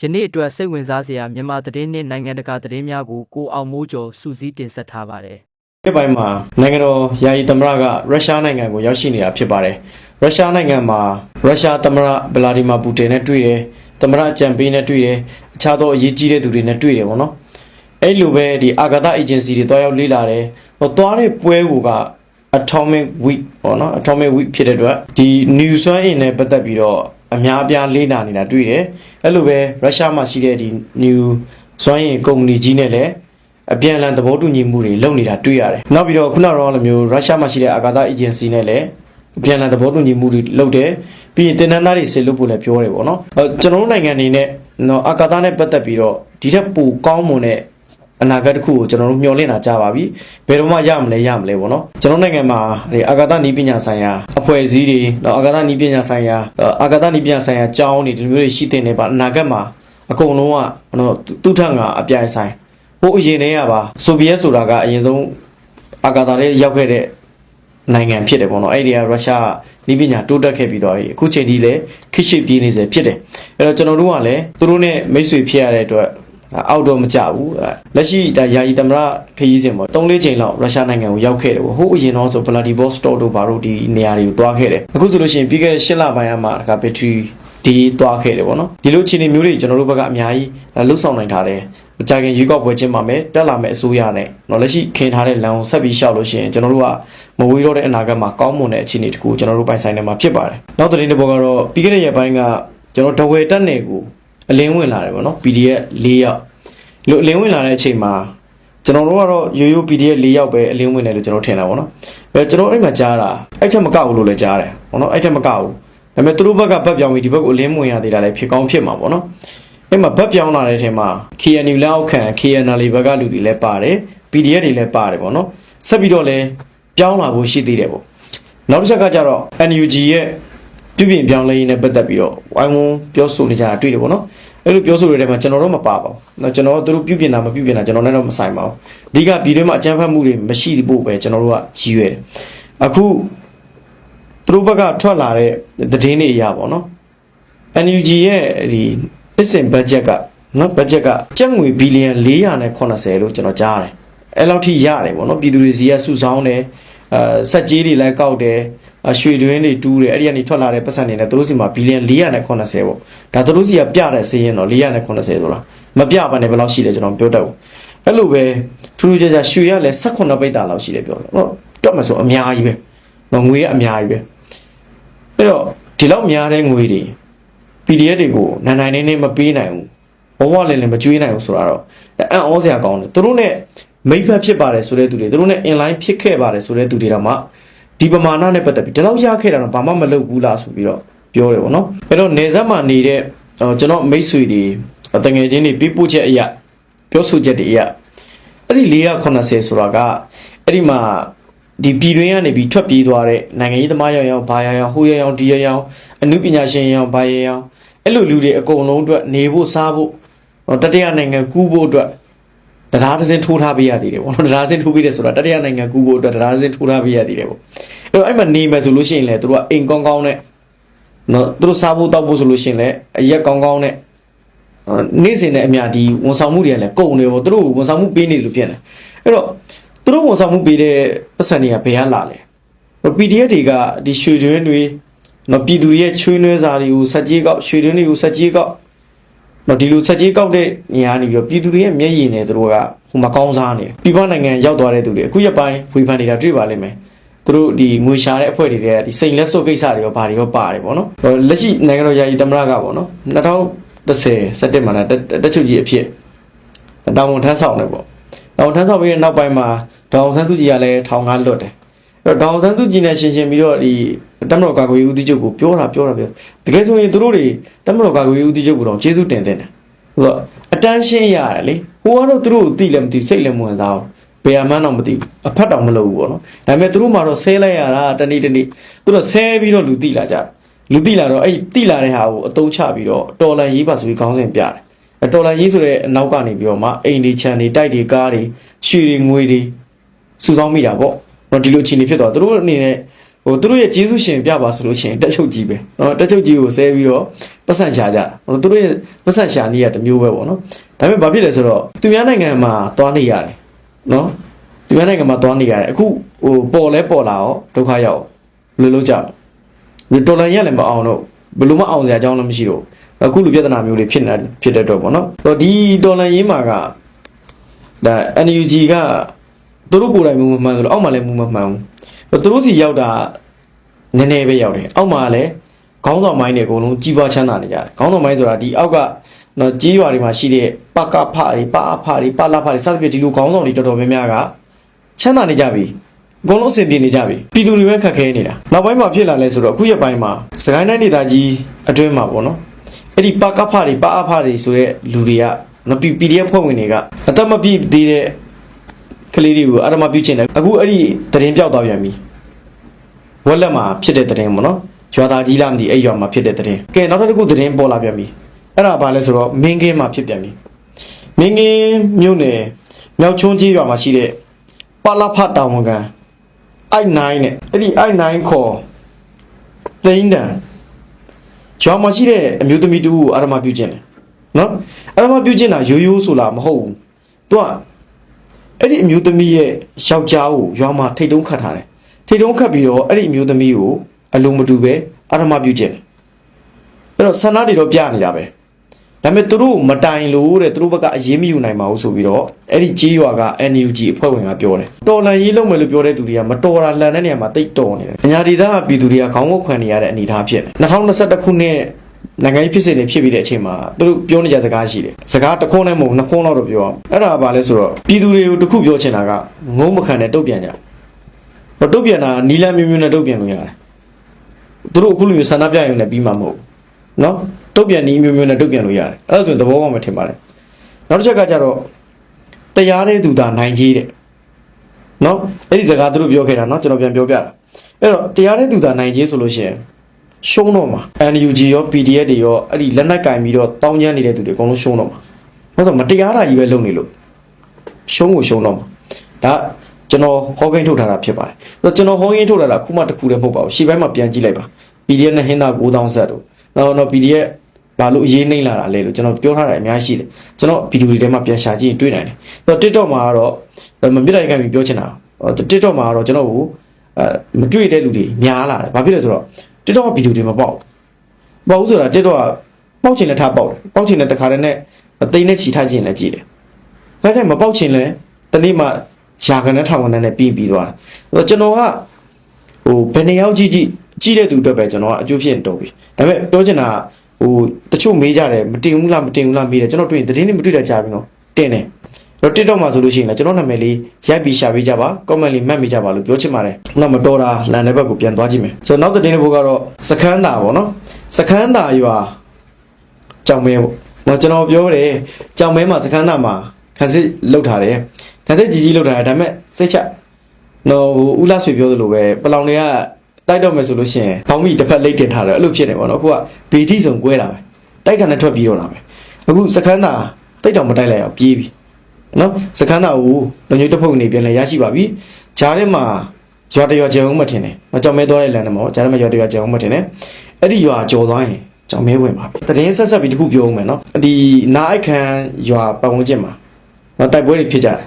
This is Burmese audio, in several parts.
ယနေ့အတွက်စိတ်ဝင်စားစရာမြန်မာသတင်းနှင့်နိုင်ငံတကာသတင်းများကိုကိုအောင်မိုးကျော်စူးစီးတင်ဆက်ထားပါတယ်။ဒီပိုင်းမှာနိုင်ငံတော်ယာယီသမ္မတကရုရှားနိုင်ငံကိုရောက်ရှိနေတာဖြစ်ပါတယ်။ရုရှားနိုင်ငံမှာရုရှားသမ္မတဗလာဒီမာပူတင်နဲ့တွေ့တယ်။သမ္မတအကြံပေးနဲ့တွေ့တယ်။အခြားသောအရေးကြီးတဲ့သူတွေနဲ့တွေ့တယ်ပေါ့နော်။အဲ့လိုပဲဒီအာဂါသ agency တွေတွားရောက်လေ့လာတယ်။ဟိုတွားတဲ့ပွဲကိုက atomic week ပေါ့နော် atomic week ဖြစ်တဲ့အတွက်ဒီ new စွမ်းအင်နဲ့ပတ်သက်ပြီးတော့ အများအပြားလေ့လာနေတာတွေ့တယ်။အဲ့လိုပဲရုရှားမှာရှိတဲ့ဒီ new စွမ်းအင်ကုမ္ပဏီကြီးနဲ့လည်းအပြန်အလှန်သဘောတူညီမှုတွေလုပ်နေတာတွေ့ရတယ်။နောက်ပြီးတော့ခုနကတော့လိုမျိုးရုရှားမှာရှိတဲ့အာကာသ agency နဲ့လည်းအပြန်အလှန်သဘောတူညီမှုတွေလုပ်တယ်။ပြီးရင်တင်နန်းသားတွေဆေလုပ်ဖို့လည်းပြောတယ်ပေါ့နော်။အဲကျွန်တော်တို့နိုင်ငံအနေနဲ့နော်အာကာသနဲ့ပတ်သက်ပြီးတော့ဒီထက်ပိုကောင်းမွန်တဲ့ အနာဂတ်တစ်ခုကိုကျွန်တော်တို့မျှော်လင့်တာကြပါပြီ။ဘယ်တော့မှရမလဲရမလဲပေါ့နော်။ကျွန်တော်နိုင်ငံမှာဒီအာကာသနည်းပညာဆိုင်ရာအဖွဲ့အစည်းတွေနော်အာကာသနည်းပညာဆိုင်ရာအာကာသနည်းပညာဆိုင်ရာကျောင်းတွေဒီလိုမျိုးတွေရှိတဲ့နေပါအနာဂတ်မှာအကုန်လုံးကနော်သူထက်ငါအပြိုင်ဆိုင်ဟိုအရင်တည်းကပါဆိုဗီယက်ဆိုတာကအရင်ဆုံးအာကာသလေးရောက်ခဲ့တဲ့နိုင်ငံဖြစ်တယ်ပေါ့နော်အဲ့ဒီကရုရှားနီးပညာတိုးတက်ခဲ့ပြီးတော့အခုချိန်ထိလည်းခိရှိပြေးနေစေဖြစ်တယ်အဲ့တော့ကျွန်တော်တို့ကလည်းသူတို့နဲ့မိတ်ဆွေဖြစ်ရတဲ့အတွက် အောက်တော့မကြဘူးလက်ရှိဒါယာယီသမ္မတခရီးစဉ်ပေါ့၃-၄ချိန်လောက်ရုရှားနိုင်ငံကိုရောက်ခဲ့တယ်ပေါ့ဟိုအရင်တော့ဆိုဗလာဒီဗော့စတော့တို့ဘာလို့ဒီနေရာတွေကိုတွားခဲ့တယ်အခုဆိုလို့ရှိရင်ပြီးခဲ့တဲ့၈လပိုင်းအမှတခါဘက်ထရီဒီတွားခဲ့တယ်ပေါ့နော်ဒီလိုအခြေအနေမျိုးတွေကျွန်တော်တို့ဘက်ကအများကြီးလှုပ်ဆောင်နိုင်ထားတယ်မကြခင်ရွေးကောက်ပွဲချင်းမှာမယ်တက်လာမယ့်အစိုးရနဲ့เนาะလက်ရှိခင်ထားတဲ့လမ်းကိုဆက်ပြီးရှောက်လို့ရှိရင်ကျွန်တော်တို့ကမဝေးတော့တဲ့အနာဂတ်မှာကောင်းမွန်တဲ့အခြေအနေတခုကျွန်တော်တို့ပိုင်ဆိုင်နေမှာဖြစ်ပါတယ်နောက်သတင်းတစ်ပုဒ်ကတော့ပြီးခဲ့တဲ့ရက်ပိုင်းကကျွန်တော်ဒဝယ်တက်နယ်ကို အလင်းဝင်လာတယ်ပေါ့နော် PDF ၄ယောက်လို့အလင်းဝင်လာတဲ့အချိန်မှာကျွန်တော်တို့ကတော့ရိုးရိုး PDF ၄ယောက်ပဲအလင်းဝင်တယ်လို့ကျွန်တော်ထင်တာပေါ့နော်အဲကျွန်တော်အဲ့မှာကြားတာအဲ့ချက်မကောက်ဘူးလို့လည်းကြားတယ်ပေါ့နော်အဲ့ချက်မကောက်ဘူးဒါပေမဲ့သူတို့ဘက်ကဘက်ပြောင်းပြီးဒီဘက်ကိုအလင်းဝင်ရသေးတာလည်းဖြစ်ကောင်းဖြစ်မှာပေါ့နော်အဲ့မှာဘက်ပြောင်းလာတဲ့အချိန်မှာ KNU လက်အောက်ခံ KNL ဘက်ကလူတွေလည်းပါတယ် PDF တွေလည်းပါတယ်ပေါ့နော်ဆက်ပြီးတော့လည်းပြောင်းလာဖို့ရှိသေးတယ်ပေါ့နောက်တစ်ချက်ကကြတော့ NUG ရဲ့ ပြုပြင်ပြောင်းလဲရေးနဲ့ပတ်သက်ပြီးတော့ဝိုင်းဝန်းပြောဆိုနေကြတာတွေ့တယ်ပေါ့နော်အဲ့လိုပြောဆိုတဲ့ထဲမှာကျွန်တော်တို့မပါပါဘူး။နော်ကျွန်တော်တို့ပြုပြင်တာမပြုပြင်တာကျွန်တော်နဲ့တော့မဆိုင်ပါဘူး။အဓိကပြည်တွင်းမှာအကြမ်းဖက်မှုတွေမရှိဖို့ပဲကျွန်တော်တို့ကရည်ရွယ်တယ်။အခုသူတို့ဘက်ကထွက်လာတဲ့သတင်းတွေအရာပေါ့နော် NUG ရဲ့ဒီအစင်ဘတ်ဂျက်ကနော်ဘတ်ဂျက်ကကျပ်ငွေဘီလီယံ480လို့ကျွန်တော်ကြားတယ်အဲ့လောက်ထိရတယ်ပေါ့နော်ပြည်သူတွေစီကစုဆောင်းတယ်အဲစက်ကြီးတွေလည်းကောက်တယ်အ ရွှေတွင်းတွေတူးတယ်အဲ့ဒီကနေထွက်လာတဲ့ပတ်စံတွေနဲ့သူတို့စီမှာဘီလီယံ480ပေါ့ဒါသူတို့စီကပြတဲ့စည်ရင်တော့480ဆိုတာမပြပါနဲ့ဘယ်လောက်ရှိလဲကျွန်တော်ပြောတတ်ဘူးအဲ့လိုပဲထူးထူးခြားခြားရွှေရလည်း18ပိတ်တာလောက်ရှိတယ်ပြောတယ်ဟုတ်တော့မဆိုအများကြီးပဲနော်ငွေကအများကြီးပဲအဲ့တော့ဒီလောက်များတဲ့ငွေတွေ PDF တွေကိုနိုင်နိုင်နေနေမပေးနိုင်ဘူးဘဝလည်းလည်းမကျွေးနိုင်ဘူးဆိုတော့အံ့ဩစရာကောင်းတယ်သူတို့ ਨੇ မိဖက်ဖြစ်ပါတယ်ဆိုတဲ့သူတွေသူတို့ ਨੇ inline ဖြစ်ခဲ့ပါတယ်ဆိုတဲ့သူတွေတော့မှ ဒီပမာဏနဲ့ပတ်သက်ပြီးဒီလောက်ရခဲ့တာတော့ဘာမှမလုပ်ဘူးလားဆိုပြီးတော့ပြောတယ်ဗောနော်အဲ့တော့နေဆက်မှာနေတဲ့ကျွန်တော်မိတ်ဆွေတွေတငယ်ချင်းတွေပြပို့ချက်အရာပြောဆိုချက်တွေအရာအဲ့ဒီ480ဆိုတာကအဲ့ဒီမှာဒီပြည်တွင်းကနေပြီးထွက်ပြေးသွားတဲ့နိုင်ငံရေးသမားရောင်ရောင်ဘာရောင်ရောင်ဟိုရောင်ရောင်ဒီရောင်ရောင်အမှုပညာရှင်ရောင်ဘာရောင်ရောင်အဲ့လိုလူတွေအကုန်လုံးအတွက်နေဖို့စားဖို့တတိယနိုင်ငံကူးဖို့အတွက် တရားတစ်စင်းထိုးထားပေးရသေးတယ်ပေါ့နော်တရားစင်းထိုးပေးတယ်ဆိုတာတတိယနိုင်ငံကူးဖို့အတွက်တရားစင်းထိုးထားပေးရသေးတယ်ပေါ့အဲ့တော့အဲ့မှာနေမယ်ဆိုလို့ရှိရင်လေတို့ကအိမ်ကောင်းကောင်းနဲ့နော်တို့စားဖို့တောက်ဖို့ဆိုလို့ရှိရင်လေအရက်ကောင်းကောင်းနဲ့နေ့စဉ်နဲ့အများဒီဝန်ဆောင်မှုတွေကလည်းကုန်နေပေါ့တို့ဝန်ဆောင်မှုပေးနေလို့ဖြစ်နေအဲ့တော့သူတို့ဝန်ဆောင်မှုပေးတဲ့ပတ်စံတွေကဘယ်ကလာလဲ PDF တွေကဒီရွှေတွင်းတွေနော်ပြည်သူတွေရဲ့ချွေးနှွဲစာတွေကိုစက်ကြီးကောက်ရွှေတွင်းတွေကိုစက်ကြီးကောက် နော်ဒီလိုစက်ကြီးကောက်တဲ့နေရာနေပြီးတော့ပြည်သူတွေရဲ့မျက်ရည်နဲ့သူတို့ကဟိုမှာကောင်းစားနေပြည်ပနိုင်ငံရောက်သွားတဲ့သူတွေအခုရက်ပိုင်းဝေဖန်နေတာတွေ့ပါလိမ့်မယ်သူတို့ဒီငွေရှာတဲ့အဖွဲ့တွေကဒီစိန်လက်စွပ်ကိစ္စတွေရောဘာတွေရောပါတယ်ပေါ့နော်လက်ရှိနိုင်ငံတော်ယာယီသမ္မတကပေါ့နော်2010စက်တင်ဘာလတက်ချုပ်ကြီးအဖြစ်တာဝန်ထမ်းဆောင်တယ်ပေါ့တာဝန်ထမ်းဆောင်ပြီးတဲ့နောက်ပိုင်းမှာဒေါအောင်ဆန်းစုကြည်ကလည်းထောင်ကားလွတ်တယ်အဲ့တော့ဒေါအောင်ဆန်းစုကြည်နဲ့ရှင်းရှင်းပြီးတော့ဒီ တမတော်ကာကွယ်ရေးဦးစီးချုပ်ကိုပြောတာပြောတာပြောတကယ်ဆိုရင်သူတို့တွေတမတော်ကာကွယ်ရေးဦးစီးချုပ်ကတော့ကျေးဇူးတင်တဲ့တယ်ဟိုတော့အတန်းရှင်းရတယ်လေဟိုကတော့သူတို့ကိုသိလည်းမသိစိတ်လည်းမဝင်စားဘူးဘယ်အမှန်းတော့မသိဘူးအဖက်တောင်မလုပ်ဘူးပေါ့နော်ဒါပေမဲ့သူတို့မှတော့ဆဲလိုက်ရတာတနေ့တနေ့သူတို့ဆဲပြီးတော့လူသိလာကြလူသိလာတော့အဲ့သိလာတဲ့ဟာကိုအတုံးချပြီးတော့တော်လန်ရေးပါဆိုပြီးခေါင်းစဉ်ပြတယ်အတော်လန်ရေးဆိုတဲ့အနောက်ကနေပြီးတော့မှအိမ်တွေခြံတွေတိုက်တွေကားတွေရွှေတွေငွေတွေစုဆောင်းမိတာပေါ့တော့ဒီလိုအခြေအနေဖြစ်သွားသူတို့အနေနဲ့ ဟဟိုသူတို့ရဲ့ကျေးဇူးရှင်ပြပါဆိုလို့ရှိရင်တက်ချုပ်ကြီးပဲနော်တက်ချုပ်ကြီးကိုဆဲပြီးတော့ပတ်စံရှာကြဟိုသူတို့ရဲ့ပတ်စံရှာနည်းကတစ်မျိုးပဲပေါ့နော်ဒါပေမဲ့ဘာဖြစ်လဲဆိုတော့သူများနိုင်ငံမှာသွားနေရတယ်နော်သူများနိုင်ငံမှာသွားနေရတယ်အခုဟိုပေါ်လဲပေါ်လာတော့ဒုက္ခရောက်ဘယ်လိုလုပ်ကြလဲတော်လန်ရက်လည်းမအောင်တော့ဘယ်လိုမှအောင်စရာအကြောင်းလည်းမရှိတော့အခုလူပြဿနာမျိုးတွေဖြစ်နေဖြစ်တဲ့တော့ပေါ့နော်ဟိုဒီတော်လန်ရေးမှာကဒါ NUG ကသူတို့ကိုယ်တိုင်မူမမှန်ဆိုတော့အောက်မှာလည်းမူမမှန်ဘူး သူတို့စီရောက်တာနည်းနည်းပဲရောက်တယ်အောက်မှာလည်းခေါင်းဆောင်မိုင်းတွေအကုန်လုံးကြီးပွားချမ်းသာနေကြတယ်ခေါင်းဆောင်မိုင်းဆိုတာဒီအောက်ကနော်ကြီးရွာတွေမှာရှိတဲ့ပကဖတွေပအဖတွေပလဖတွေစသဖြင့်ဒီလိုခေါင်းဆောင်တွေတော်တော်များများကချမ်းသာနေကြပြီအကုန်လုံးအဆင်ပြေနေကြပြီပြည်သူတွေပဲခက်ခဲနေတာနောက်ပိုင်းမှာဖြစ်လာလဲဆိုတော့အခုရက်ပိုင်းမှာစကိုင်းတိုင်းဒေသကြီးအတွင်းမှာပေါ့နော်အဲ့ဒီပကဖတွေပအဖတွေဆိုတဲ့လူတွေကနော် PDF ဖွဲ့ဝင်တွေကအသက်မပြည့်သေးတဲ့ ကလေးတွေကိုအရမပြုတ်ချင်တယ်အခုအဲ့ဒီတရင်ပြောက်သွားပြန်ပြီဝက်လက်မှာဖြစ်တဲ့တရင်ပေါ့နော်ရွာသားကြီးလားမသိအဲ့ရွာမှာဖြစ်တဲ့တရင်ကဲနောက်တစ်ခုတရင်ပေါ်လာပြန်ပြီအဲ့ဒါဘာလဲဆိုတော့မင်းကင်းမှာဖြစ်ပြန်ပြီမင်းကင်းမြို့နယ်မြောက်ချုံးကြီးရွာမှာရှိတဲ့ပလဖတောင်ဝန်ကန်အိုက်9နဲ့အဲ့ဒီအိုက်9ခေါ်သိန်းတန်ရွာမှာရှိတဲ့အမျိုးသမီးတူကိုအရမပြုတ်ခြင်းတယ်နော်အရမပြုတ်ခြင်းတာရိုးရိုးဆိုလားမဟုတ်ဘူးသူက အဲ့ဒီအမျိုးသမီးရဲ့ယောက်ျားကိုရွာမှာထိတ်တုံးခတ်ထားတယ်ထိတ်တုံးခတ်ပြီးတော့အဲ့ဒီအမျိုးသမီးကိုအလုံးမတူပဲအာရမပြုတ်ကျင်တယ်အဲ့တော့ဆန္ဒတွေတော့ပြနေတာပဲဒါပေမဲ့သူတို့မတိုင်လို့တဲ့သူတို့ဘက်ကအရေးမယူနိုင်ပါဘူးဆိုပြီးတော့အဲ့ဒီကြေးရွာက NUG အဖွဲ့ဝင်ကပြောတယ်တော်လန်ရေးလုံးမယ်လို့ပြောတဲ့သူတွေကမတော်တာလှန်တဲ့နေရာမှာတိတ်တော်နေတယ်အညာဒေသကပြည်သူတွေကခေါင်းငုတ်ခွန်နေရတဲ့အနေအထားဖြစ်နေ2021ခုနှစ် နိုင်ငံရေးဖြစ်စဉ်တွေဖြစ်ပြီးတဲ့အချိန်မှာသူတို့ပြောနေကြစကားရှိတယ်စကားတစ်ခွန်းနဲ့မဟုတ်နှစ်ခွန်းတော့တော့ပြောအောင်အဲ့ဒါကဘာလဲဆိုတော့ပြည်သူတွေကိုတစ်ခုပြောချင်တာကငုံမခံနဲ့တုတ်ပြန်ကြတော့တုတ်ပြန်တာနီလန်းမျိုးမျိုးနဲ့တုတ်ပြန်လို့ရတယ်သူတို့အခုလိုမျိုးဆန္ဒပြရုံနဲ့ပြီးမှာမဟုတ်ဘူးနော်တုတ်ပြန်နီးမျိုးမျိုးနဲ့တုတ်ပြန်လို့ရတယ်အဲ့ဒါဆိုရင်သဘောကောင်းမှထင်ပါတယ်နောက်တစ်ချက်ကကြတော့တရားတဲ့သူသာနိုင်ကြီးတဲ့နော်အဲ့ဒီစကားသူတို့ပြောခဲ့တာနော်ကျွန်တော်ပြန်ပြောပြတာအဲ့တော့တရားတဲ့သူသာနိုင်ကြီးဆိုလို့ရှိရင် ရှုံးတော့မှာ NUG ရော PDF တွေရောအဲ့ဒီလက်နက်ကင်ပြီးတော့တောင်းကျမ်းနေတဲ့သူတွေအကုန်လုံးရှုံးတော့မှာဘာလို့လဲမတရားတာကြီးပဲလုပ်နေလို့ရှုံးကိုရှုံးတော့မှာဒါကျွန်တော်ဟောကိန်းထုတ်ထားတာဖြစ်ပါတယ်ဆိုတော့ကျွန်တော်ဟောကိန်းထုတ်ထားတာခုမှတစ်ခုတည်းမဟုတ်ပါဘူးရှေ့ပိုင်းမှာပြန်ကြည့်လိုက်ပါ PDF နဲ့ဟင်းသား9000ဆက်တို့နောက်တော့ PDF ဘာလို့အရေးနှိမ့်လာတာလဲလို့ကျွန်တော်ပြောထားတာအများကြီးရှိတယ်ကျွန်တော်ဗီဒီယိုတွေထဲမှာပြန်ရှာကြည့်ရင်တွေ့နိုင်တယ်ဆိုတော့ TikTok မှာကတော့မပြစ်လိုက်ခံပြီးပြောချင်တာ TikTok မှာကတော့ကျွန်တော်ကိုအဲမတွေ့တဲ့လူတွေများလာတယ်ဘာဖြစ်လဲဆိုတော့ TikTok ကဗီဒီယိုတွေမပေါက်ဘူးပေါက်ဘူးဆိုတာ TikTok ကပေါက်ချင်တဲ့ထားပေါက်တယ်ပေါက်ချင်တဲ့တစ်ခါတည်းနဲ့အသိနဲ့ချီထားခြင်းလည်းကြည့်တယ်ဒါကြောင့်မပေါက်ချင်လဲတနေ့မှရှာခံတဲ့ထောင်ကနေနဲ့ပြီးပြီးသွားတယ်ဆိုတော့ကျွန်တော်ကဟိုဘယ်နှစ်ယောက်ကြည့်ကြည့်ကြည့်တဲ့သူအတွက်ပဲကျွန်တော်ကအကျိုးဖြစ်ရင်တော်ပြီဒါပေမဲ့ပြောချင်တာဟိုတချို့မေးကြတယ်မတင်ဘူးလားမတင်ဘူးလားမေးတယ်ကျွန်တော်တွေ့ရင်သတင်းတွေမတွေ့တာကြားပြီနော်တင်တယ် တော့ TikTok မှာဆိုလို့ရှိရင်လည်းကျွန်တော်နာမည်လေးရိုက်ပြီးရှာပေးကြပါ comment လေးမှတ်မိကြပါလို့ပြောချင်ပါတယ်။နောက်မတော်တာလန်တဲ့ဘက်ကိုပြန်သွားကြည့်မယ်။ဆိုတော့နောက်တဲ့တင်းတဲ့ဘုတ်ကတော့စခန်းသာပေါ့နော်။စခန်းသာရွာကြောင်မဲပေါ့။တော့ကျွန်တော်ပြောတယ်ကြောင်မဲမှာစခန်းသာမှာခန်းစစ်လောက်ထားတယ်။ခန်းစစ်ကြီးကြီးလောက်ထားတယ်ဒါပေမဲ့စိတ်ချနော်ဟိုဦးလာဆွေပြောသလိုပဲပလောင်တွေကတိုက်တော့မယ်ဆိုလို့ရှိရင်ဘောင်းမီတစ်ဖက်လိတ်တင်ထားတယ်အဲ့လိုဖြစ်နေပေါ့နော်အခုကဘေတီစုံကွဲတာပဲတိုက်ခံနဲ့ထွက်ပြီးတော့တာပဲအခုစခန်းသာတိတ်တော့မတိုက်လိုက်အောင်ပြေးပြီ နော်စခန်းသားကိုလုံညွတ်တစ်ဖုတ်နေပြန်လဲရရှိပါပြီဂျားထဲမှာရွာတရွာကျုံမထင်နဲ့မကြောင်မဲသွားတဲ့လမ်းထဲမှာဂျားထဲမှာရွာတရွာကျုံမထင်နဲ့အဲ့ဒီရွာကြော်သွားရင်ကြောင်မဲဝင်ပါပြီတရင်ဆက်ဆက်ပြီးတခုပြောအောင်မယ်နော်ဒီနာအိုက်ခန်ရွာပတ်ဝန်းကျင်မှာနော်တိုက်ပွဲတွေဖြစ်ကြတယ်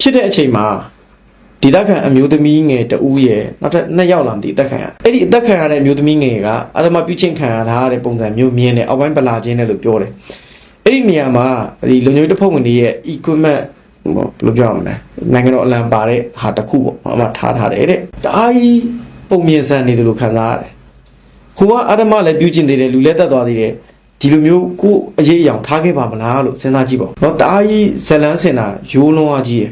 ဖြစ်တဲ့အချိန်မှာဒီတက်ခံအမျိုးသမီးငယ်တဦးရဲ့နောက်ထပ်နှစ်ယောက်လာမသိအသက်ခံရအဲ့ဒီအသက်ခံရတဲ့အမျိုးသမီးငယ်ကအဓမ္မပြုချင်းခံရတာတဲ့ပုံစံမျိုးမြင်တယ်အောက်ပိုင်းပလာချင်းနဲ့လို့ပြောတယ် အဲ့ဒီနေရာမှာဒီလုံခြုံရေးတပ်ဖွဲ့ဝင်တွေရဲ့ equipment ဟိုဘယ်လိုပြောရမလဲနိုင်ငံတော်အလံပါတဲ့ဟာတစ်ခုပေါ့အမှထားထားတယ်တဲ့တအားကြီးပုံမြင်ဆန်နေတယ်လို့ခံစားရတယ်ခုကအဓမ္မလည်းပြုကျင်သေးတယ်လူလည်းတက်သွားသေးတယ်ဒီလိုမျိုးကိုအရေးအယောင်ထားခဲ့ပါမလားလို့စဉ်းစားကြည့်ပါဦးเนาะတအားကြီးဇလန်းစင်တာရိုးလုံးအားကြီးရယ်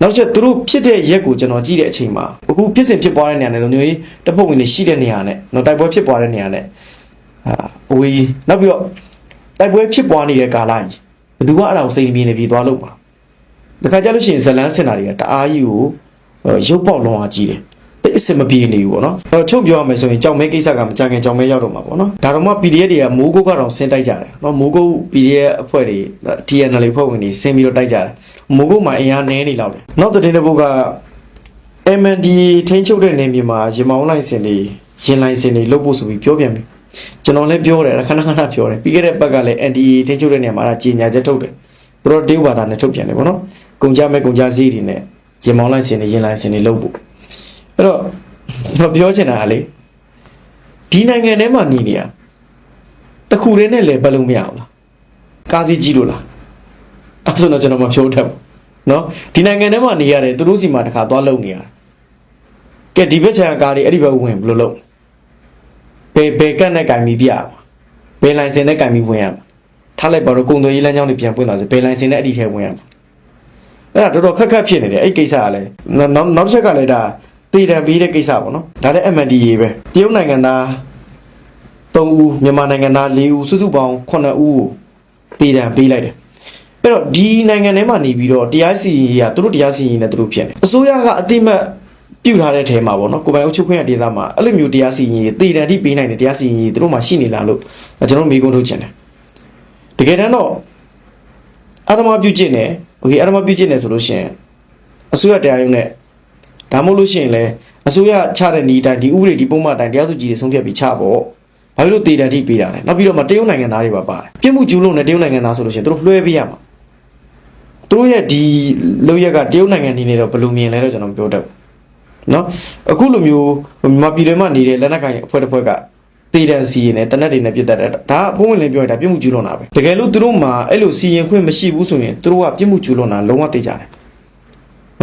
နောက်ချက်သူတို့ဖြစ်တဲ့ရက်ကိုကျွန်တော်ကြည့်တဲ့အချိန်မှာအခုဖြစ်စဉ်ဖြစ်ပွားတဲ့နေရာနဲ့လုံခြုံရေးတပ်ဖွဲ့ဝင်တွေရှိတဲ့နေရာနဲ့เนาะတိုက်ပွဲဖြစ်ပွားတဲ့နေရာနဲ့အာအဝေးနောက်ပြီးတော့ တိုက်ပွဲဖြစ်ပွားနေတဲ့ကာလကြီးဘယ်သူကအဲ့ဒါကိုစိတ်ပြင်းနေပြီးသွားလို့ပါတခါကြလို့ရှိရင်ဇလန်းစင်တာတွေကတအားကြီးကိုရုပ်ပေါက်လုံးအားကြီးတယ်တိတ်အစင်မပြေနေဘူးပေါ့နော်အဲ့တော့ချုပ်ပြောရမယ်ဆိုရင်ကြောင်မဲကိစ္စကမကြခင်ကြောင်မဲရောက်တော့မှာပေါ့နော်ဒါတော့မှ PDF တွေကမိုးကုတ်ကတော့ဆင်းတိုက်ကြတယ်နော်မိုးကုတ် PDF အဖွဲ့တွေ TNL ဖွဲ့ဝင်တွေဆင်းပြီးတော့တိုက်ကြတယ်မိုးကုတ်မှာအင်အားနည်းနေလောက်တယ်နောက်သတင်းတစ်ပုဒ်က MND ထိန်းချုပ်တဲ့နေမြေမှာရင်မောင်းလိုက်စင်တွေရင်လိုက်စင်တွေလုတ်ဖို့ဆိုပြီးပြောပြန်ပြီ ကျွန်တော်လည်းပြောတယ်ခဏခဏပြောတယ်ပြီးခဲ့တဲ့ဘက်ကလည်း NDA ထိန်းချုပ်တဲ့နေရာမှာအဲ့ဒါကြီးညာချက်ထုတ်တယ်သူတို့တေးဘာသာနဲ့ထုတ်ပြန်တယ်ဗောနော်ကုန်ကြမဲ့ကုန်ကြစည်းတွေနဲ့ရင်မောင်းလိုက်စင်တွေရင်လိုက်စင်တွေလုတ်ဖို့အဲ့တော့ကျွန်တော်ပြောချင်တာကလေဒီနိုင်ငံထဲမှာနေနေရတစ်ခုတည်းနဲ့လည်းပတ်လို့မရဘူးလားကားစီကြီးလို့လားအဲ့ဆိုတော့ကျွန်တော်မပြောတတ်ဘူးနော်ဒီနိုင်ငံထဲမှာနေရတယ်သူတို့စီမှာတစ်ခါသွားလုံနေရတယ်ကဲဒီဘက်ခြံကားတွေအဲ့ဒီဘက်ဝင်ဘယ်လိုလုပ် ဘယ်ဘယ်ကတ်နဲ့ကင်ပြီးပြရမှာဘယ်လိုင်စင်နဲ့ကင်ပြီးဝင်ရမှာထားလိုက်ပါတော့ကုံသွေးရေးလမ်းကြောင်းတွေပြန်ပွင့်သွားဆိုဘယ်လိုင်စင်နဲ့အဲ့ဒီထဲဝင်ရမှာအဲ့ဒါတော်တော်ခက်ခက်ဖြစ်နေတယ်အဲ့ဒီကိစ္စကလည်းနောက်နောက်တစ်ချက်ကလည်းဒါတည်တံပြီးတဲ့ကိစ္စပေါ့နော်ဒါလည်း MNDA ပဲတရုတ်နိုင်ငံသား3ဦးမြန်မာနိုင်ငံသား4ဦးစုစုပေါင်း9ဦးကိုတည်တံပေးလိုက်တယ်အဲ့တော့ဒီနိုင်ငံထဲမှာနေပြီးတော့တရားစီရင်ရေးကသူတို့တရားစီရင်ရေးနဲ့သူတို့ဖြစ်နေအစိုးရကအတိမတ် ပြုတ်ထားတဲ့ထဲမှာပေါ့နော်ကိုပိုင်အုပ်ချုပ်ခွင့်ရဒေသမှာအဲ့လိုမျိုးတရားစီရင်ရေးတည်တံတိပေးနိုင်တဲ့တရားစီရင်ရေးသူတို့မှရှိနေလားလို့ကျွန်တော်မေးခွန်းထုတ်ချင်တယ်တကယ်တမ်းတော့အာရမပြုတ်ကျင့်တယ်โอเคအာရမပြုတ်ကျင့်တယ်ဆိုလို့ရှိရင်အစိုးရတရားရုံးနဲ့ဒါမှမဟုတ်လို့ရှိရင်လည်းအစိုးရချတဲ့ဤတိုင်းဒီဥပဒေဒီပုံမှန်အတိုင်းတရားသူကြီးတွေဆုံးဖြတ်ပြီးချပေါ့ဘာဖြစ်လို့တည်တံတိပေးတာလဲနောက်ပြီးတော့မတရုတ်နိုင်ငံသားတွေပါပါတယ်ပြစ်မှုကျူးလွန်တဲ့တရုတ်နိုင်ငံသားဆိုလို့ရှိရင်သူတို့လွှဲပေးရမှာသူတို့ရဲ့ဒီလောက်ရက်ကတရုတ်နိုင်ငံနေနေတော့ဘယ်လိုမြင်လဲတော့ကျွန်တော်မပြောတတ်ဘူး နော်အခုလိုမျိုးမြန်မာပြည်ထဲမှာနေတဲ့လက်နက်ကိုင်အဖွဲ့တစ်ဖွဲ့ကတည်တံစီရင်နဲ့တနက်တွေနဲ့ပြစ်တတ်တယ်ဒါအပုံဝင်လင်းပြောရင်ဒါပြစ်မှုကျူးလွန်တာပဲတကယ်လို့သူတို့မှာအဲ့လိုစီရင်ခွင့်မရှိဘူးဆိုရင်သူတို့ကပြစ်မှုကျူးလွန်တာလုံးဝသိကြတယ်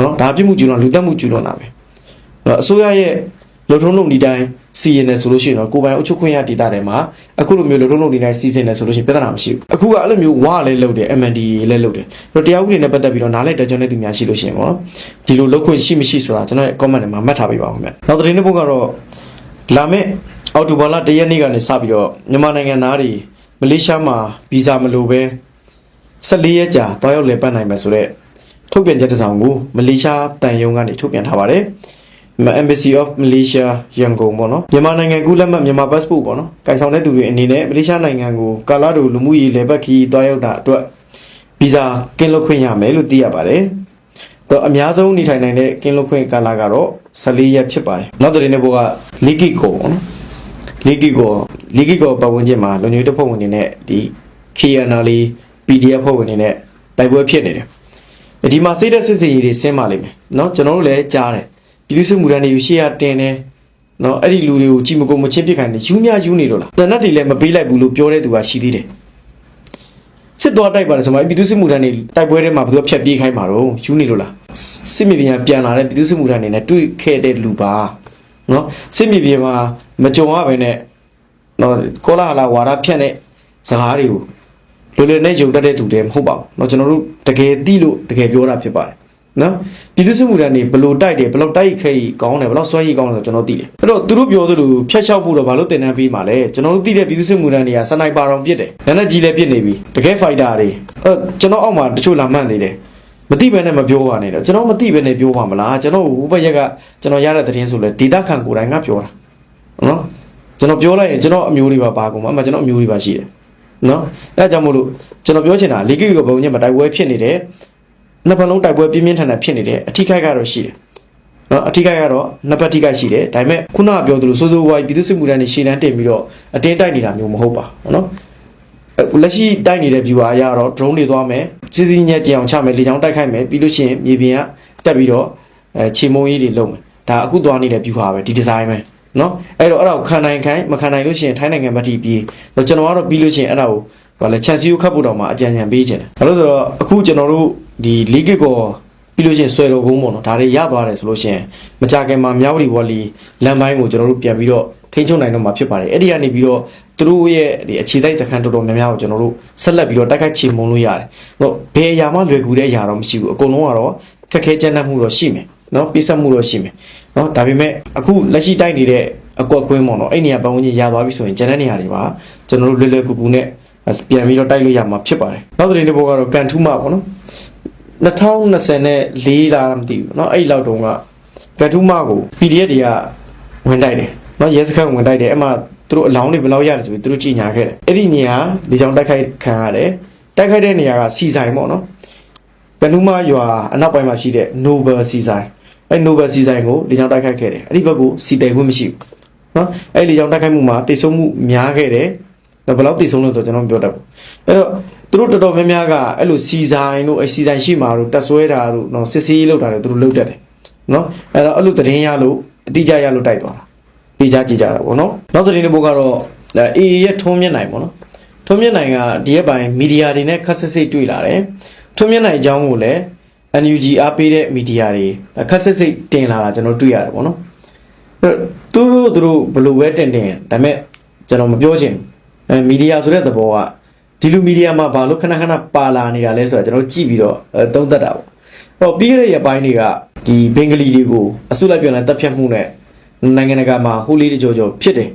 နော်ဒါပြစ်မှုကျူးလွန်လူတက်မှုကျူးလွန်တာပဲအဲ့တော့အစိုးရရဲ့လုံထုံးလုံဒီတိုင်း စီရင်တယ်ဆိုလို့ရှိရင်တော့ကိုယ်ပိုင်အုပ်ချုပ်ခွင့်ရဒေတာတွေမှာအခုလိုမျိုးလုံထုံးလုံဒီတိုင်းစီစဉ်တယ်ဆိုလို့ရှိရင်ပြဿနာမရှိဘူးအခုကအဲ့လိုမျိုးဝါလည်းလုပ်တယ် MND လည်းလုပ်တယ်အဲ့တော့တရားဥပဒေနဲ့ပတ်သက်ပြီးတော့နားလည်တကြွတဲ့သူများရှိလို့ရှိရင်ပေါ့နော်ဒီလိုလုပ်ခွင့်ရှိမရှိဆိုတာကျွန်တော်ရဲ့ comment ထဲမှာမှတ်ထားပေးပါဦးခင်ဗျနောက်သတင်းတစ်ပုဒ်ကတော့လာမယ့်အော်တိုဘာလ၁ရက်နေ့ကနေစပြီးတော့မြန်မာနိုင်ငံသားတွေမလေးရှားမှာဗီဇာမလိုပဲ14ရက်ကြာတွားရောက်လည်ပတ်နိုင်မယ်ဆိုတော့ထုတ်ပြန်ချက်တစ်စောင်ကိုမလေးရှားတန်ယုံကနေထုတ်ပြန်ထားပါတယ် Embassy of Malaysia ရန်ကုန်ပေါ့နော်မြန်မာနိုင်ငံကူးလက်မှတ်မြန်မာ passport ပေါ့နော်ကင်ဆောင်တဲ့သူတွေအနေနဲ့မလေးရှားနိုင်ငံကိုကာလာတို့လူမှုရေးလေပတ်ခီးတွားရောက်တာအတွက်ဗီဇာကင်းလွတ်ခွင့်ရမယ်လို့သိရပါတယ်တော့အများဆုံးနေထိုင်နိုင်တဲ့ကင်းလွတ်ခွင့်ကာလာကတော့14ရက်ဖြစ်ပါတယ်နောက်တဲ့နေ့ဘောကလီကီကိုပေါ့နော်လီကီကိုလီကီကိုပတ်ဝန်းကျင်မှာလူမျိုးတစ်ဖွဲ့ဝင်တွေနဲ့ဒီ KNL PDF ဖွဲ့ဝင်တွေနဲ့တိုက်ပွဲဖြစ်နေတယ်ဒီမှာစိတ်သက်စစ်စီရေးတွေဆင်းပါလိမ့်မယ်เนาะကျွန်တော်တို့လည်းကြားတယ် ပြည်သူ့စစ်မှုထမ်းတွေယူရှေ့ရတင်တယ်နော်အဲ့ဒီလူတွေကိုကြည်မကုန်မချင်းပြစ်ခိုင်းတယ်ယူမြယူနေလို့လားတနတ်တွေလည်းမပေးလိုက်ဘူးလို့ပြောတဲ့သူကရှိသေးတယ်စစ်သွားတိုက်ပါတယ်ဆိုမှပြည်သူ့စစ်မှုထမ်းတွေတိုက်ပွဲထဲမှာဘယ်သူကဖြတ်ပြေးခိုင်းမှာတော့ယူနေလို့လားစစ်မြေပြင်ကပြန်လာတဲ့ပြည်သူ့စစ်မှုထမ်းတွေနဲ့တွေ့ခဲ့တဲ့လူပါနော်စစ်မြေပြင်မှာမကြုံရဘဲနဲ့နော်ကောလာဟလာဝါဒဖြတ်တဲ့စကားတွေကိုလွယ်လွယ်နဲ့ယုံတတ်တဲ့သူတွေမဟုတ်ပါဘူးเนาะကျွန်တော်တို့တကယ်သိလို့တကယ်ပြောတာဖြစ်ပါတယ် နော်ပြည်သူ့စစ်မှုထမ်းတွေဘလို့တိုက်တယ်ဘလို့တိုက်ခဲကောင်းတယ်ဘလို့ဆွဲကြီးကောင်းတယ်ဆိုကျွန်တော်သိတယ်အဲ့တော့သူတို့ပြောသလိုဖျက်ချောက်ဖို့တော့ဘာလို့တင်တန်းပေးမှာလဲကျွန်တော်တို့သိတဲ့ပြည်သူ့စစ်မှုထမ်းတွေကစနိုက်ပါတော်ပြစ်တယ်လက်နက်ကြီးလည်းပြစ်နေပြီတကယ်ဖိုက်တာတွေအဲ့ကျွန်တော်အောက်မှာတချို့လာမှန်နေတယ်မသိဘဲနဲ့မပြောပါနဲ့တော့ကျွန်တော်မသိဘဲနဲ့ပြောပါမလားကျွန်တော်ဟိုဘက်ရက်ကကျွန်တော်ရတဲ့သတင်းဆိုလဲဒေတာခန်ကိုယ်တိုင်ကပြောတာနော်ကျွန်တော်ပြောလိုက်ရင်ကျွန်တော်အမျိုးတွေပါပါကုန်မှာအမှကျွန်တော်အမျိုးတွေပါရှိတယ်နော်အဲဒါကြောင့်မို့လို့ကျွန်တော်ပြောချင်တာလီဂီကိုဘုံညက်မှာတိုက်ပွဲဖြစ်နေတယ် နှစ်ဖက်လုံးတိုက်ပွဲပြင်းပြင်းထန်ထန်ဖြစ်နေတယ်အထိခိုက်ကတော့ရှိတယ်နော်အထိခိုက်ကတော့နှစ်ဖက်ထိခိုက်ရှိတယ်ဒါပေမဲ့ခုနကပြောသလိုစိုးစိုးဝါးပြည်သူ့စစ်မှုထမ်းတွေရှေ့တန်းတင်ပြီးတော့အတင်းတိုက်နေတာမျိုးမဟုတ်ပါဘူးနော်အခုလက်ရှိတိုက်နေတဲ့ viewer အရတော့ drone တွေသွားမယ်စီစီညက်ကြအောင်ချမယ်လေချောင်းတိုက်ခိုက်မယ်ပြီးလို့ရှိရင်မြေပြင်ကတက်ပြီးတော့အဲခြေမုံကြီးတွေလုံးမယ်ဒါအခုသွားနေတဲ့ viewer ပဲဒီ design ပဲနော်အဲ့တော့အဲ့ဒါကိုခံနိုင်ခိုင်းမခံနိုင်လို့ရှိရင်ထိုင်းနိုင်ငံမတိပြေးတော့ကျွန်တော်ကတော့ပြီးလို့ရှိရင်အဲ့ဒါကိုဘာလဲ chance ကိုခတ်ဖို့တော့မှအကြံဉာဏ်ပေးခြင်းတယ်ဘာလို့ဆိုတော့အခုကျွန်တော်တို့ ဒီ league ကိုပြီးလို့ရှိရင်ဆွဲတော်ကုန်းပေါ့နော်ဒါတွေရသွားတယ်ဆိုလို့ရှိရင်မကြခင်မှာမြောက်ဝတီဝေါ်လီလမ်းပိုင်းကိုကျွန်တော်တို့ပြန်ပြီးတော့ထိန်းချုပ်နိုင်တော့မှာဖြစ်ပါတယ်အဲ့ဒီကနေပြီးတော့သူတို့ရဲ့ဒီအခြေစိုက်စခန်းတော်တော်များများကိုကျွန်တော်တို့ဆက်လက်ပြီးတော့တိုက်ခိုက်ချေမှုန်းလို့ရတယ်ဟိုဘယ်အရာမှလွယ်ကူတဲ့အရာတော့မရှိဘူးအကုန်လုံးကတော့ခက်ခဲကြမ်းတမ်းမှုတော့ရှိမယ်နော်ပြစ်ဆက်မှုတော့ရှိမယ်နော်ဒါပေမဲ့အခုလက်ရှိတိုက်နေတဲ့အကွက်ကွင်းပေါ့နော်အဲ့နေရာပတ်ဝန်းကျင်ရသွားပြီဆိုရင်ကျန်တဲ့နေရာတွေမှာကျွန်တော်တို့လွယ်လွယ်ကူကူနဲ့ပြန်ပြီးတော့တိုက်လို့ရမှာဖြစ်ပါတယ်နောက်တစ်နေ့တစ်ပုဒ်ကတော့ကန်ထူးမပေါ့နော် 2024လားမသိဘူးเนาะအဲ့လောက်တုန်းကကတ်ထူးမကို PDF တွေကဝင်တိုက်တယ်เนาะရဲစခန်းဝင်တိုက်တယ်အဲ့မှာသူတို့အလောင်းတွေဘယ်လောက်ရတယ်ဆိုပြီးသူတို့ကြည်ညာခဲ့တယ်အဲ့ဒီနေရာဒီကြောင်တိုက်ခိုက်ခံရတယ်တိုက်ခိုက်တဲ့နေရာကစီဆိုင်ပေါ့เนาะကတ်ထူးမရွာအနောက်ပိုင်းမှာရှိတဲ့ Noble စီဆိုင် အဲ Nobel စီဆိုင်ကိုလေကြောင်းတိုက်ခိုက်ခဲ့တယ်အဲ့ဒီဘက်ကိုစီတယ်ခွင့်မရှိဘူးနော်အဲ့လေကြောင်းတိုက်ခိုက်မှုမှာတိတ်ဆုံးမှုများခဲ့တယ်ဒါဘယ်လောက်တိတ်ဆုံးလို့ဆိုကျွန်တော်မပြောတတ်ဘူးအဲ့တော့ သူတို့တော်တော်များများကအဲ့လိုစီဆိုင်တို့အဲ့စီဆိုင်ရှိမှာတို့တက်ဆွဲတာတို့နော်စစ်စီးလောက်တာတို့သူတို့လုပ်တတ်တယ်နော်အဲ့တော့အဲ့လိုသတင်းရလို့အတိအကျရလို့တိုက်သွားတာဒီကြကြည့်ကြတာပေါ့နော်နောက်သတင်းတစ်ပုဒ်ကတော့အေအေရဲ့ထုံးမြင့်နိုင်ပေါ့နော်ထုံးမြင့်နိုင်ကဒီရက်ပိုင်းမီဒီယာတွေနဲ့ခက်ဆစ်စစ်တွေ့လာတယ်ထုံးမြင့်နိုင်အကြောင်းကိုလည်း NUG အားပေးတဲ့မီဒီယာတွေခက်ဆစ်စစ်တင်လာတာကျွန်တော်တွေ့ရတယ်ပေါ့နော်အဲ့တော့သူတို့သူတို့ဘယ်လိုပဲတင်တင်ဒါပေမဲ့ကျွန်တော်မပြောချင်ဘူးအဲမီဒီယာဆိုတဲ့သဘောက ဒီလူမီဒီယာမှာဘာလို့ခဏခဏပါလာနေတာလဲဆိုတာကျွန်တော်ကြည့်ပြီးတော့အဲသုံးသပ်တာပေါ့အဲ့တော့ပြီးခဲ့တဲ့ရက်ပိုင်းတွေကဒီဘင်္ဂလီတွေကိုအစုလိုက်ပြန်လိုက်တပ်ဖြတ်မှုနဲ့နိုင်ငံတကာမှာဟိုလေးတကြောကြောဖြစ်တယ်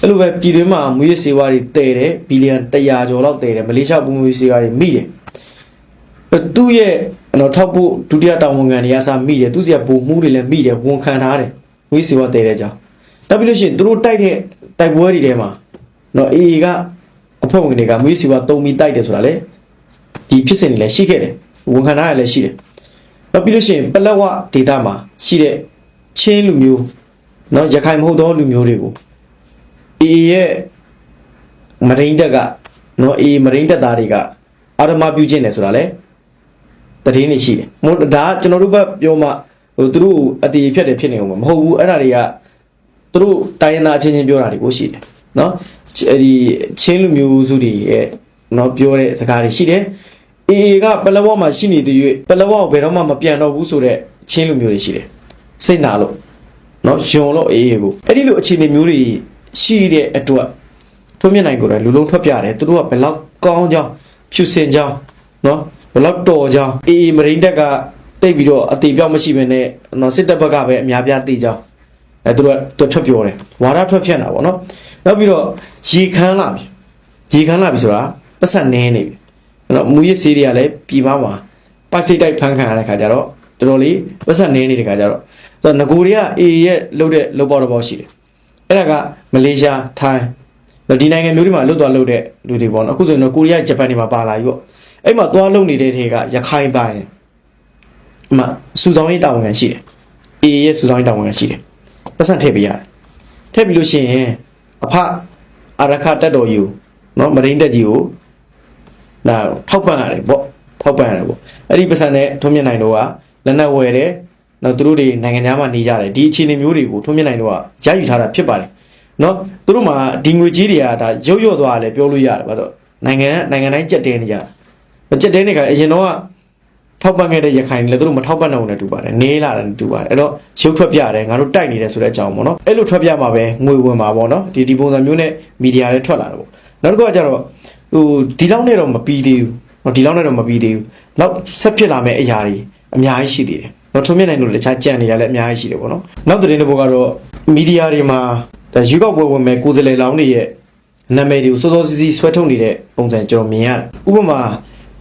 အဲ့လိုပဲပြည်တွင်းမှာမူရစ်စေဝါတွေတည်တယ်ဘီလီယံ100ကျော်လောက်တည်တယ်မလေးရှားဘူမူရစ်စေဝါတွေမိတယ်အဲ့သူ့ရဲ့တော့ထောက်ဖို့ဒုတိယတာဝန်ခံတွေကစားမိတယ်သူစီကပုံမှုတွေလည်းမိတယ်ဝန်ခံထားတယ်မူရစ်စေဝါတည်တဲ့အကြောင်းနောက်ပြီးလို့ရှိရင်သူတို့တိုက်တဲ့တိုက်ပွဲတွေထဲမှာတော့အေအေက အဖွဲ့ဝင်တွေကမူရစ်စေဝါတုံပြီးတိုက်တယ်ဆိုတာလေဒီဖြစ်စဉ်တွေလည်းရှိခဲ့တယ်ဝန်ခံထားရလည်းရှိတယ်နောက်ပြီးလို့ရှိရင်ပလက်ဝဒေတာမှာရှိတဲ့ချင်းလူမျိုးเนาะရခိုင်မဟုတ်သောလူမျိုးတွေကို အေးရဲ့မရင်းတက်ကနော်အေးမရင်းတက်သားတွေကအာရမပြုခြင်းတယ်ဆိုတာလေတည်င်းနေရှိတယ်မဟုတ်ဒါကကျွန်တော်တို့ဘက်ပြောမှဟိုသူတို့အတီးဖြတ်တယ်ဖြစ်နေအောင်မဟုတ်ဘူးအဲ့ဒါတွေကသူတို့တိုင်းရင်းသားအချင်းချင်းပြောတာတွေကိုရှိတယ် နော်အဲ့ဒီချင်းလူမျိုးစုတွေရဲ့နော်ပြောတဲ့စကားတွေရှိတယ်အေးကပလဝမှာရှိနေတဲ့၍ပလဝကိုဘယ်တော့မှမပြန်တော့ဘူးဆိုတဲ့ချင်းလူမျိုးတွေရှိတယ်စိတ်နာလို့နော်ယုံလို့အေးအေးကိုအဲ့ဒီလိုအခြေအနေမျိုးတွေရှိတဲ့အတွက်ထွန်းမြင့်နိုင်ကိုယ်တိုင်လူလုံးထွက်ပြတယ်သူတို့ကဘယ်လောက်ကောင်းကြောင်းဖြူစင်ကြောင်းနော်ဘယ်လောက်တော်ကြောင်းအေးအေးမရင်းတက်ကတိတ်ပြီးတော့အသေးပြောင်းမရှိဘဲနဲ့နော်စစ်တပ်ဘက်ကပဲအများပြားသိကြောင်း အဲသူတို့ကသူထွက်ပြောတယ်ဝါဒထွက်ဖြတ်တာပေါ့နော်နောက်ပြီးတော့ရေခမ်းလာပြီရေခမ်းလာပြီဆိုတာပတ်ဆက်နင်းနေပြီနော်မူရစ်စေးတွေကလည်းပြည်ပမှာပိုက်စိတ်တိုက်ဖန်ခံရတဲ့ခါကျတော့တော်တော်လေးပတ်ဆက်နင်းနေတဲ့ခါကျတော့ဆိုတော့ငကိုတွေကအေးရဲ့လှုပ်တဲ့လှုပ်ပေါ်တော့ပေါ့ရှိတယ်အဲ့ဒါကမလေးရှားထိုင်းတော့ဒီနိုင်ငံမျိုးတွေမှာလှုပ်သွားလှုပ်တဲ့လူတွေပေါ့နော်အခုဆိုရင်တော့ကိုရီးယားဂျပန်တွေမှာပါလာပြီပေါ့အဲ့မှာသွားလှုပ်နေတဲ့ထဲကရခိုင်ပါရင်အမှစူဆောင်ရေးတာဝန်ခံရှိတယ်အေးရဲ့စူဆောင်ရေးတာဝန်ခံရှိတယ် ပတ်စံထည့်ပေးရတယ်ထည့်ပြီးလို့ရှိရင်အဖအာရခတက်တော်ယူနော်မရင်းတက်ကြီးကိုဒါထောက်ပံ့ရတယ်ပေါ့ထောက်ပံ့ရတယ်ပေါ့အဲ့ဒီပတ်စံနဲ့ထွန်းမြင့်နိုင်တော့ကလက်နက်ဝယ်တယ်နော်သူတို့တွေနိုင်ငံသားမှာနေကြတယ်ဒီအခြေအနေမျိုးတွေကိုထွန်းမြင့်နိုင်တော့ကရယူထားတာဖြစ်ပါတယ်နော်သူတို့မှာဒီငွေကြီးတွေကဒါရုပ်ရွတ်သွားတယ်ပြောလို့ရတယ်ဘာလို့နိုင်ငံနိုင်ငံတိုင်းကြက်တဲနေကြတာကြက်တဲနေကအရင်တော့က ထောက်ပံ့ခဲ့တဲ့ရခိုင်လည်းသူတို့မထောက်ပံ့တော့ဘူးနဲ့တူပါတယ်နေလာတယ်တူပါတယ်အဲ့တော့ရုပ်ထွက်ပြတယ်ငါတို့တိုက်နေတယ်ဆိုတဲ့အကြောင်းပေါ့နော်အဲ့လိုထွက်ပြမှာပဲငွေဝင်မှာပေါ့နော်ဒီဒီပုံစံမျိုးနဲ့မီဒီယာလည်းထွက်လာတယ်ပေါ့နောက်တစ်ခုကကျတော့ဟိုဒီလောက်နဲ့တော့မပြီးသေးဘူးနော်ဒီလောက်နဲ့တော့မပြီးသေးဘူးနောက်ဆက်ဖြစ်လာမယ့်အရာတွေအများကြီးရှိသေးတယ်နော်ထုံးမြင့်နိုင်လို့လည်းခြားကြံနေရလည်းအများကြီးရှိတယ်ပေါ့နော်နောက်သတင်းတစ်ပုဒ်ကတော့မီဒီယာတွေမှာဒါရွေးကောက်ပွဲဝင်မဲ့ကိုယ်စားလှယ်လောင်းတွေရဲ့နာမည်တွေကိုစောစောစီးစီးဆွဲထုတ်နေတဲ့ပုံစံကျွန်တော်မြင်ရတယ်ဥပမာ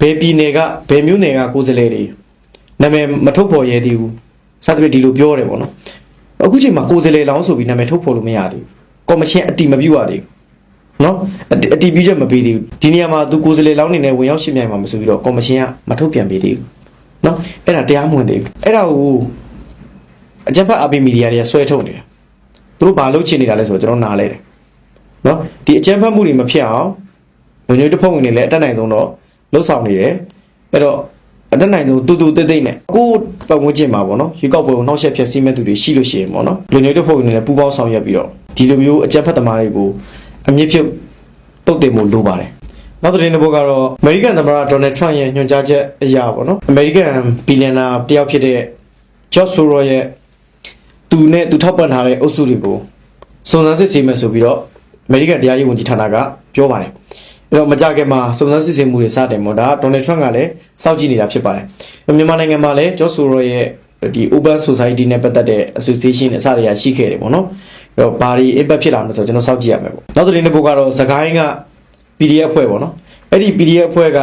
ဘယ်ပြည်နယ်ကဘယ်မြို့နယ်ကကိုယ်စားလှယ်တွေနာမည်မထုတ်ဖော်ရဲသေးဘူးစသဖြင့်ဒီလိုပြောတယ်ပေါ့နော်အခုချိန်မှာကိုယ်စားလှယ်လောင်းဆိုပြီးနာမည်ထုတ်ဖော်လို့မရသေးဘူးကော်မရှင်အတိမပြုတ်ရသေးဘူးနော်အတအတီးပြည့်ချက်မပေးသေးဘူးဒီနေရာမှာသူကိုယ်စားလှယ်လောင်းနေနဲ့ဝင်ရောက်ရှင်းပြိုင်မှာမဆိုပြီးတော့ကော်မရှင်ကမထုတ်ပြန်ပေးသေးဘူးနော်အဲ့ဒါတရားမဝင်သေးဘူးအဲ့ဒါကိုအကြံဖတ်အပီမီဒီယာတွေကဆွဲထုတ်နေတယ်သူတို့ဘာလုပ်ချင်နေတာလဲဆိုတော့ကျွန်တော်နားလဲတယ်နော်ဒီအကြံဖတ်မှုတွေမဖြစ်အောင်လူမျိုးတစ်ဖက်ဝင်နေလဲအတက်နိုင်ဆုံးတော့ လှုပ်ဆောင်နေတယ်အဲ့တော့အတက်နိုင်ဆုံးတူတူတိတ်တိတ်နဲ့ကိုယ်ပတ်ဝန်းကျင်မှာပေါ့နော်ရေကောက်ပွဲကိုနှောက်ယှက်ဖျက်ဆီးမဲ့သူတွေရှိလို့ရှိရင်ပေါ့နော်လူမျိုးတစ်ဖက်ဝင်နေလဲပူပေါင်းဆောင်ရွက်ပြီးတော့ဒီလိုမျိုးအကြံဖတ်သမားတွေကိုအမြင့်ဖြုတ်တုတ်တင်မှုလိုပါတယ်နောက်သတင်းတစ်ပုဒ်ကတော့ American သမ္မတ Donald Trump ရဲ့ညွှန်ကြားချက်အရာပေါ့နော် American billionaire တယောက်ဖြစ်တဲ့ George Soros ရဲ့သူနဲ့သူထောက်ပံ့ထားတဲ့အုပ်စုတွေကိုစုံစမ်းစစ်ဆေးမယ်ဆိုပြီးတော့ American တရားရေးဝန်ကြီးဌာနကပြောပါတယ် အဲ့တော့မကြခင်မှာစုံစမ်းစစ်ဆေးမှုတွေစတင်ပေါ့ဒါက Donald Trump ကလည်းစောင့်ကြည့်နေတာဖြစ်ပါတယ်မြန်မာနိုင်ငံမှာလည်း George Soros ရဲ့ဒီ Open Society နဲ့ပတ်သက်တဲ့ association အစတွေကရှိခဲ့တယ်ပေါ့နော်အဲ့တော့ဘာတွေ impact ဖြစ်လာမလဲဆိုတော့ကျွန်တော်စောင့်ကြည့်ရမယ်ပေါ့နောက်သတင်းတစ်ပုဒ်ကတော့သခိုင်းက PDF အဖွဲ့ပေါ့နော်အဲ့ဒီ PDF အဖွဲ့က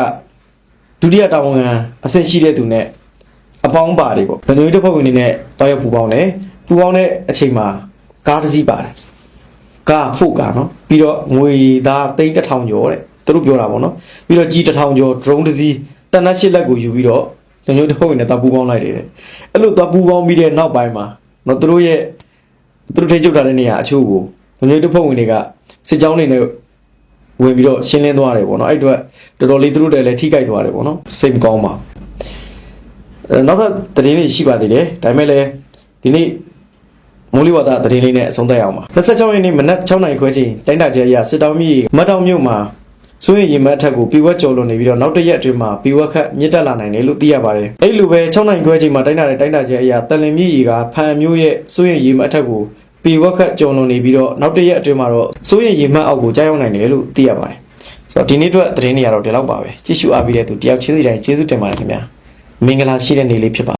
ဒုတိယတာဝန်ခံအဆင့်ရှိတဲ့သူနဲ့အပေါင်းပါတွေပေါ့ဗန်နွေတစ်ဖွဲ့ဝင်တွေနဲ့တောက်ရပူပေါင်းတယ်ပူပေါင်းတဲ့အချိန်မှာကားတစ်စီးပါတယ်ကားဖို့ကားနော်ပြီးတော့ငွေသားသိန်းတစ်ထောင်ကျော်တဲ့ သူတို့ပြောတာပေါ့နော်ပြီးတော့ကြီးတစ်ထောင်ကျော် drone တစ်စီးတနက်ရှစ်လက်ကိုယူပြီးတော့လလုံခြုံရေးတပ်ဖွဲ့ဝင်တွေတော့ပူးပေါင်းလိုက်တယ်တဲ့အဲ့လိုတော့ပူးပေါင်းပြီးတဲ့နောက်ပိုင်းမှာတော့သူတို့ရဲ့သူတို့ထိချုပ်ထားတဲ့နေရာအချို့ကိုလုံခြုံရေးတပ်ဖွဲ့ဝင်တွေကစစ်ကြောင်းတွေနဲ့ဝင်ပြီးတော့ရှင်းလင်းသွားတယ်ပေါ့နော်အဲ့အတွက်တော်တော်လေးသူတို့တွေလည်းထိခိုက်သွားတယ်ပေါ့နော်စိတ်မကောင်းပါအဲနောက်ထပ်သတင်းလေးရှိပါသေးတယ်ဒါပေမဲ့လည်းဒီနေ့မိုးလေဝသသတင်းလေးနဲ့အဆုံးသတ်ရအောင်ပါ26ရက်နေ့မနက်6နာရီခွဲချိန်တိုင်းတာကျဲအရစစ်တောင်းမြေမတ်တောင်မြို့မှာ စိုးရင်ရင်မတ်အထက်ကိုပြီးဝက်ကျော်လွန်နေပြီးတော့နောက်တစ်ရက်အတွင်းမှာပြီးဝက်ခတ်မြင့်တက်လာနိုင်တယ်လို့သိရပါတယ်အဲ့လိုပဲ6နာရီခွဲချိန်မှာတိုင်းတာတဲ့တိုင်းတာကျဲအရတန်လင်မြေကြီးကဖန်မျိုးရဲ့စိုးရင်ရင်မတ်အထက်ကိုပြီးဝက်ခတ်ကျော်လွန်နေပြီးတော့နောက်တစ်ရက်အတွင်းမှာတော့စိုးရင်ရင်မတ်အောက်ကိုကြားရောက်နိုင်တယ်လို့သိရပါတယ်ဆိုတော့ဒီနေ့အတွက်သတင်းတွေကတော့ဒီလောက်ပါပဲကြည့်ရှုအားပေးတဲ့သူတယောက်ချင်းစီတိုင်းကျေးဇူးတင်ပါတယ်ခင်ဗျာမင်္ဂလာရှိတဲ့နေ့လေးဖြစ်ပါ